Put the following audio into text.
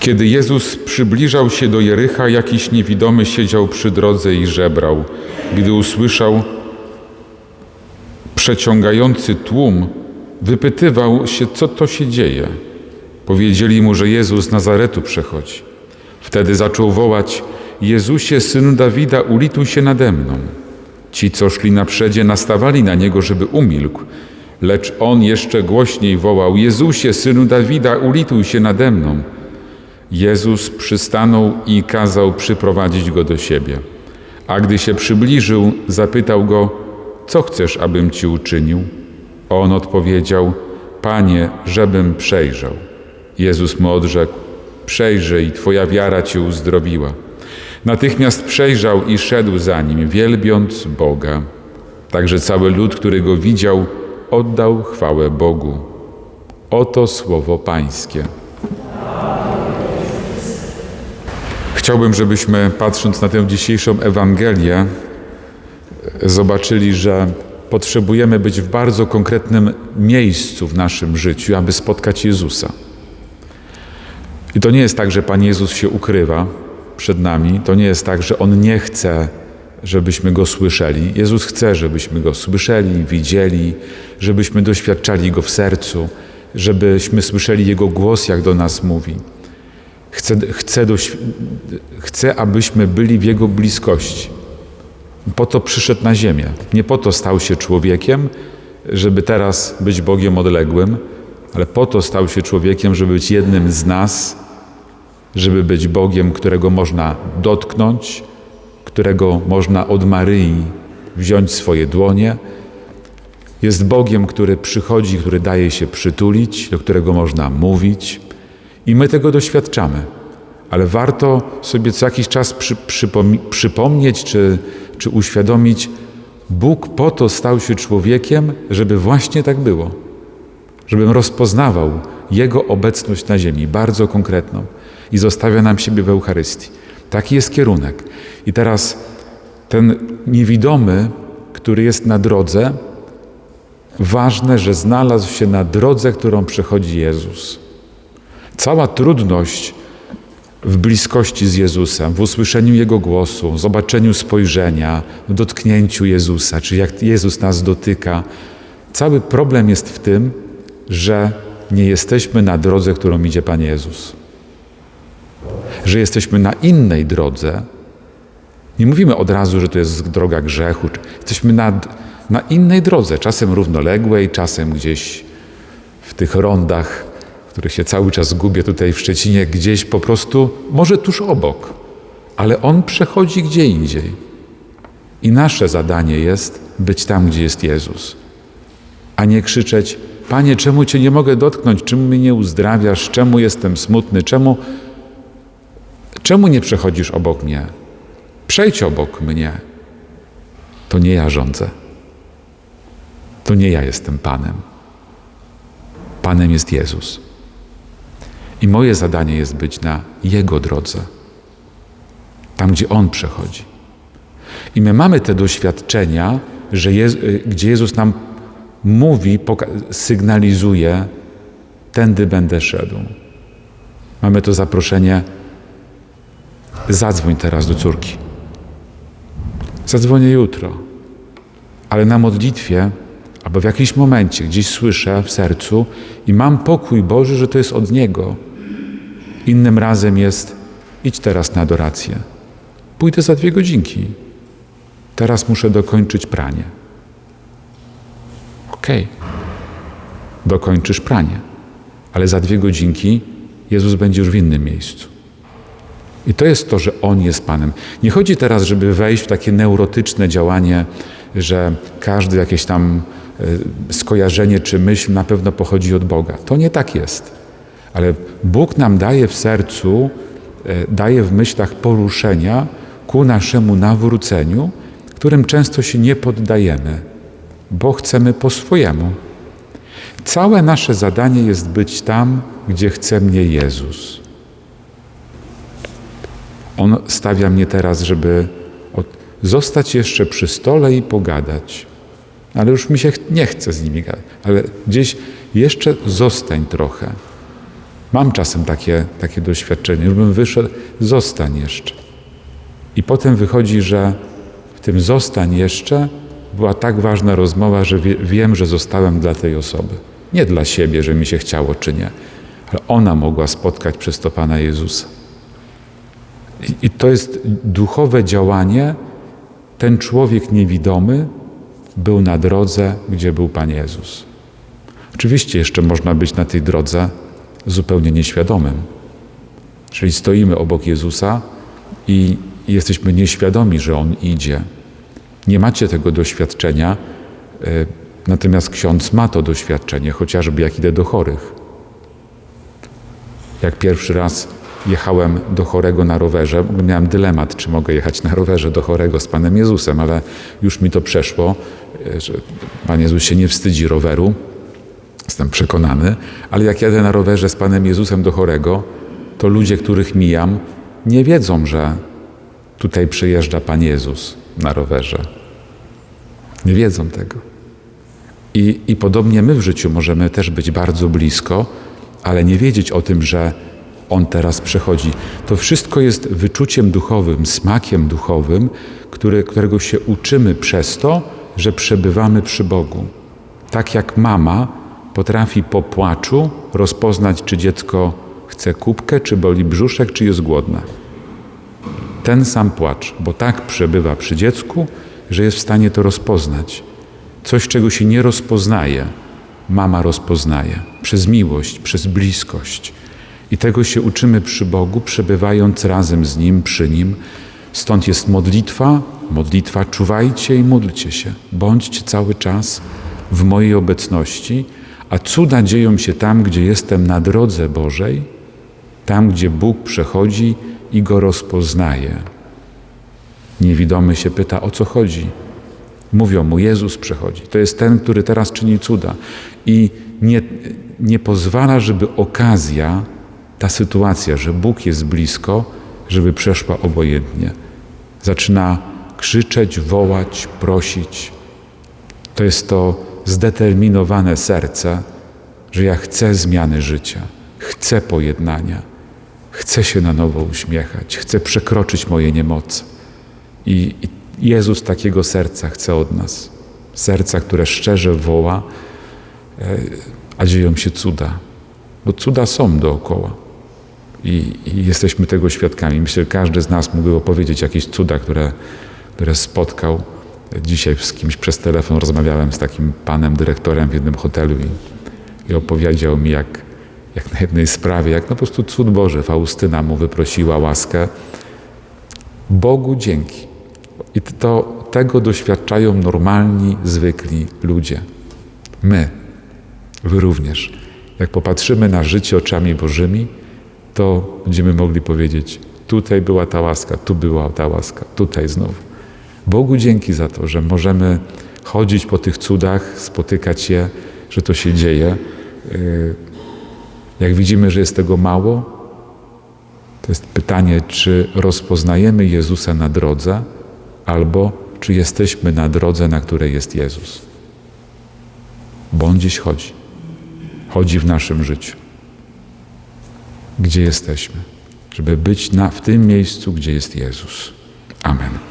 Kiedy Jezus przybliżał się do Jericha, jakiś niewidomy siedział przy drodze i żebrał. Gdy usłyszał przeciągający tłum, wypytywał się, co to się dzieje. Powiedzieli mu, że Jezus z Nazaretu przechodzi. Wtedy zaczął wołać: Jezusie, synu Dawida, ulituj się nade mną. Ci, co szli na przedzie, nastawali na niego, żeby umilkł. Lecz on jeszcze głośniej wołał: Jezusie, synu Dawida, ulituj się nade mną. Jezus przystanął i kazał przyprowadzić go do siebie. A gdy się przybliżył, zapytał go: Co chcesz, abym ci uczynił? On odpowiedział: Panie, żebym przejrzał. Jezus mu odrzekł: Przejrzyj, twoja wiara cię uzdrowiła. Natychmiast przejrzał i szedł za nim, wielbiąc Boga. Także cały lud, który go widział, oddał chwałę Bogu. Oto słowo Pańskie. Chciałbym, żebyśmy patrząc na tę dzisiejszą Ewangelię, zobaczyli, że potrzebujemy być w bardzo konkretnym miejscu w naszym życiu, aby spotkać Jezusa. I to nie jest tak, że Pan Jezus się ukrywa przed nami, to nie jest tak, że On nie chce, żebyśmy Go słyszeli. Jezus chce, żebyśmy Go słyszeli, widzieli, żebyśmy doświadczali Go w sercu, żebyśmy słyszeli Jego głos, jak do nas mówi. Chce, chce, doś, chce, abyśmy byli w Jego bliskości. Po to przyszedł na ziemię. Nie po to stał się człowiekiem, żeby teraz być Bogiem odległym, ale po to stał się człowiekiem, żeby być jednym z nas, żeby być Bogiem, którego można dotknąć, którego można od Maryi wziąć swoje dłonie. Jest Bogiem, który przychodzi, który daje się przytulić, do którego można mówić. I my tego doświadczamy. Ale warto sobie co jakiś czas przy, przypom przypomnieć czy, czy uświadomić, Bóg po to stał się człowiekiem, żeby właśnie tak było. Żebym rozpoznawał Jego obecność na ziemi, bardzo konkretną. I zostawia nam siebie w Eucharystii. Taki jest kierunek. I teraz ten niewidomy, który jest na drodze, ważne, że znalazł się na drodze, którą przechodzi Jezus. Cała trudność w bliskości z Jezusem, w usłyszeniu Jego głosu, w zobaczeniu spojrzenia, w dotknięciu Jezusa, czy jak Jezus nas dotyka, cały problem jest w tym, że nie jesteśmy na drodze, którą idzie Pan Jezus. Że jesteśmy na innej drodze. Nie mówimy od razu, że to jest droga grzechu. Jesteśmy na, na innej drodze, czasem równoległej, czasem gdzieś w tych rondach, których się cały czas gubię tutaj w Szczecinie, gdzieś po prostu, może tuż obok, ale On przechodzi gdzie indziej. I nasze zadanie jest być tam, gdzie jest Jezus, a nie krzyczeć: Panie, czemu Cię nie mogę dotknąć? Czemu mnie nie uzdrawiasz? Czemu jestem smutny? Czemu, czemu nie przechodzisz obok mnie? Przejdź obok mnie. To nie ja rządzę. To nie ja jestem Panem. Panem jest Jezus. I moje zadanie jest być na Jego drodze, tam gdzie On przechodzi. I my mamy te doświadczenia, że Jezu, gdzie Jezus nam mówi, sygnalizuje, tędy będę szedł. Mamy to zaproszenie, zadzwoń teraz do córki. Zadzwonię jutro. Ale na modlitwie, albo w jakimś momencie gdzieś słyszę w sercu i mam pokój Boży, że to jest od Niego. Innym razem jest, idź teraz na adorację. Pójdę za dwie godzinki. Teraz muszę dokończyć pranie. Okej, okay. dokończysz pranie, ale za dwie godzinki Jezus będzie już w innym miejscu. I to jest to, że On jest Panem. Nie chodzi teraz, żeby wejść w takie neurotyczne działanie, że każde jakieś tam skojarzenie czy myśl na pewno pochodzi od Boga. To nie tak jest. Ale Bóg nam daje w sercu, daje w myślach poruszenia ku naszemu nawróceniu, którym często się nie poddajemy, bo chcemy po swojemu. Całe nasze zadanie jest być tam, gdzie chce mnie Jezus. On stawia mnie teraz, żeby zostać jeszcze przy stole i pogadać. Ale już mi się nie chce z nimi gadać. Ale gdzieś jeszcze zostań trochę. Mam czasem takie, takie doświadczenie, już bym wyszedł, zostań jeszcze. I potem wychodzi, że w tym zostań jeszcze była tak ważna rozmowa, że wie, wiem, że zostałem dla tej osoby. Nie dla siebie, że mi się chciało czy nie, ale ona mogła spotkać przez to Pana Jezusa. I, i to jest duchowe działanie. Ten człowiek niewidomy był na drodze, gdzie był Pan Jezus. Oczywiście jeszcze można być na tej drodze zupełnie nieświadomym. Czyli stoimy obok Jezusa i jesteśmy nieświadomi, że On idzie. Nie macie tego doświadczenia, e, natomiast ksiądz ma to doświadczenie, chociażby jak idę do chorych. Jak pierwszy raz jechałem do chorego na rowerze, miałem dylemat, czy mogę jechać na rowerze do chorego z Panem Jezusem, ale już mi to przeszło, e, że Pan Jezus się nie wstydzi roweru, jestem przekonany, ale jak jadę na rowerze z Panem Jezusem do chorego, to ludzie, których mijam, nie wiedzą, że tutaj przyjeżdża Pan Jezus na rowerze. Nie wiedzą tego. I, I podobnie my w życiu możemy też być bardzo blisko, ale nie wiedzieć o tym, że On teraz przechodzi. To wszystko jest wyczuciem duchowym, smakiem duchowym, który, którego się uczymy przez to, że przebywamy przy Bogu. Tak jak mama potrafi po płaczu rozpoznać, czy dziecko chce kubkę, czy boli brzuszek, czy jest głodne. Ten sam płacz, bo tak przebywa przy dziecku, że jest w stanie to rozpoznać. Coś, czego się nie rozpoznaje, mama rozpoznaje przez miłość, przez bliskość. I tego się uczymy przy Bogu, przebywając razem z Nim, przy Nim. Stąd jest modlitwa, modlitwa czuwajcie i módlcie się. Bądźcie cały czas w mojej obecności, a cuda dzieją się tam, gdzie jestem na drodze Bożej, tam, gdzie Bóg przechodzi i go rozpoznaje. Niewidomy się pyta, o co chodzi. Mówią mu, Jezus przechodzi. To jest ten, który teraz czyni cuda. I nie, nie pozwala, żeby okazja, ta sytuacja, że Bóg jest blisko, żeby przeszła obojętnie. Zaczyna krzyczeć, wołać, prosić. To jest to zdeterminowane serce, że ja chcę zmiany życia, chcę pojednania, chcę się na nowo uśmiechać, chcę przekroczyć moje niemoce. I, I Jezus takiego serca chce od nas. Serca, które szczerze woła, e, a dzieją się cuda. Bo cuda są dookoła. I, I, jesteśmy tego świadkami. Myślę, że każdy z nas mógłby opowiedzieć jakieś cuda, które, które spotkał. Dzisiaj z kimś przez telefon rozmawiałem z takim panem dyrektorem w jednym hotelu i, i opowiedział mi, jak, jak na jednej sprawie, jak no po prostu cud Boży, Faustyna mu wyprosiła łaskę. Bogu dzięki. I to, tego doświadczają normalni, zwykli ludzie. My, wy również. Jak popatrzymy na życie oczami Bożymi, to będziemy mogli powiedzieć: tutaj była ta łaska, tu była ta łaska, tutaj znowu. Bogu dzięki za to, że możemy chodzić po tych cudach, spotykać je, że to się dzieje. Y, jak widzimy, że jest tego mało, to jest pytanie, czy rozpoznajemy Jezusa na drodze, albo czy jesteśmy na drodze, na której jest Jezus. Bo On dziś chodzi. Chodzi w naszym życiu. Gdzie jesteśmy? Żeby być na, w tym miejscu, gdzie jest Jezus. Amen.